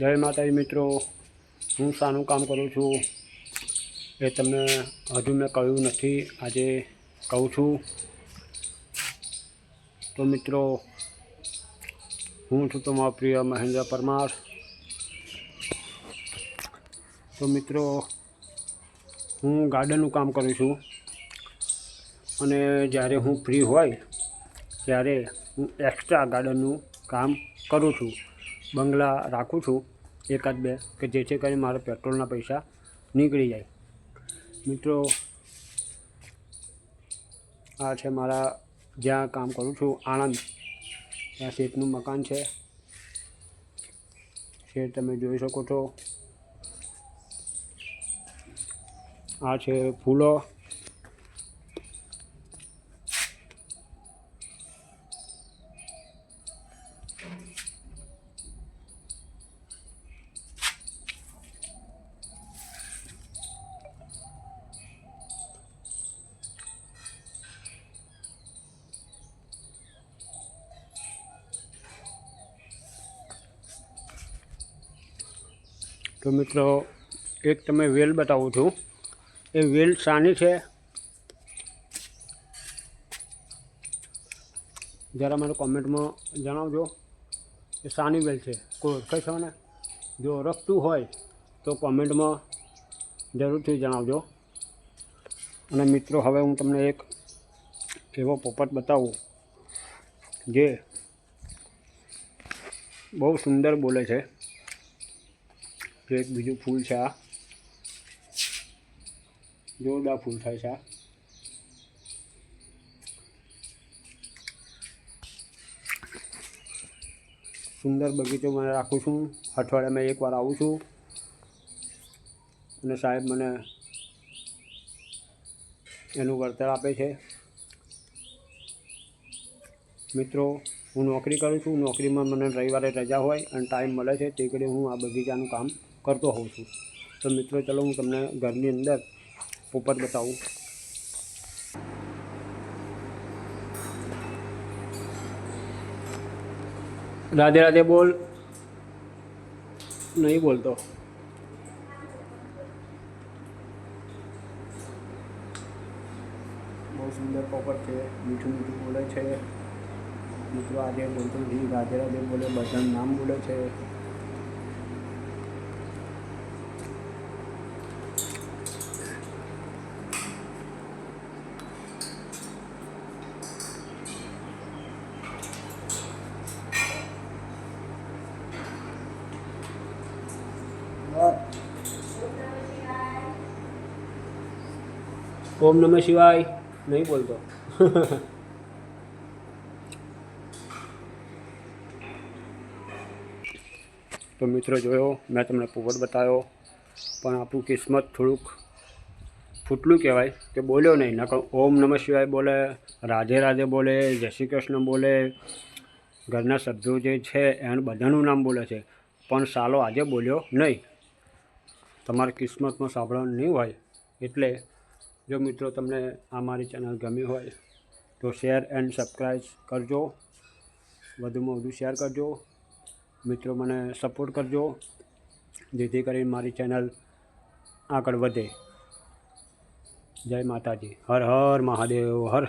જય માતાજી મિત્રો. હું શાનું કામ કરું છું. એ તમને હજુ મેં કહ્યું નથી, આજે કહું છું. તો મિત્રો, હું છું તમારો પ્રિય મહેન્દ્ર પરમાર. તો મિત્રો, હું ગાર્ડનનું કામ કરું છું. અને જ્યારે હું ફ્રી હોય, ત્યારે હું એક્સ્ટ્રા ગાર્ડનનું કામ કરું છું. બંગલા રાખું છું, એકાદ બે, કે જેથી કરીને મારા પેટ્રોલના પૈસા નીકળી જાય. મિત્રો, આ છે મારા જ્યાં કામ કરું છું, આણંદ. ત્યાં શેઠનું મકાન છે. શેઠ તમે જોઈ શકો છો. આ છે ફૂલો. તો મિત્રો, એક તમે વેલ બતાવું છું. એ વેલ શાની છે? જરા મને કોમેન્ટમાં જણાવજો. એ શાની વેલ છે. કોઈ ઓળખે છો ને જો ઓળખતું હોય, તો કોમેન્ટમાં જરૂરથી જણાવજો. અને મિત્રો, હવે હું તમને એક એવો પોપટ બતાવું, જે બહુ સુંદર બોલે છે. જે એક બીજું ફૂલ છે આ જોરદાર ફૂલ થાય છે આ સુંદર બગીચો મને રાખું છું. અઠવાડિયામાં એકવાર આવું છું. અને સાહેબ મને એનું વળતર આપે છે. મિત્રો હું નોકરી કરું છું, નોકરીમાં મને રવિવારે રજા હોય અને ટાઈમ મળે છે, તે ઘડી હું આ બગીચાનું કામ કરતો હોઉં છું. તો મિત્રો, ચલો હું તમને ઘરની અંદર પોપટ બતાવું. રાધે રાધે બોલ. નહીં બોલતો. બહુ સુંદર પોપટ છે, મીઠું મીઠું બોલે છે. મિત્રો, આજે બોલતો નથી રાધે રાધે બોલે, બધાનું નામ બોલે છે. ઓમ નમઃ શિવાય. નહીં બોલતો. તો મિત્રો જોયો, મેં તમને પોપટ બતાવ્યો, પણ આપણું કિસ્મત થોડુંક ફૂટલું કહેવાય કે બોલ્યો નહીં. નકર ઓમ નમઃ શિવાય બોલે, રાધે રાધે બોલે, જય શ્રી કૃષ્ણ બોલે, ઘરના સભ્યો જે છે એનું બધાનું નામ બોલે છે. પણ સાલો આજે બોલ્યો નહીં. તમારી કિસ્મતમાં સાંભળવાનું નહીં હોય. એટલે જો મિત્રો તમને આ મારી ચેનલ ગમી હોય, તો શેર એન્ડ સબસ્ક્રાઈબ કરજો. વધુમાં વધુ શેર કરજો. મિત્રો, મને સપોર્ટ કરજો. જેથી કરીને મારી ચેનલ આગળ વધે. જય માતાજી. હર હર મહાદેવ, હર.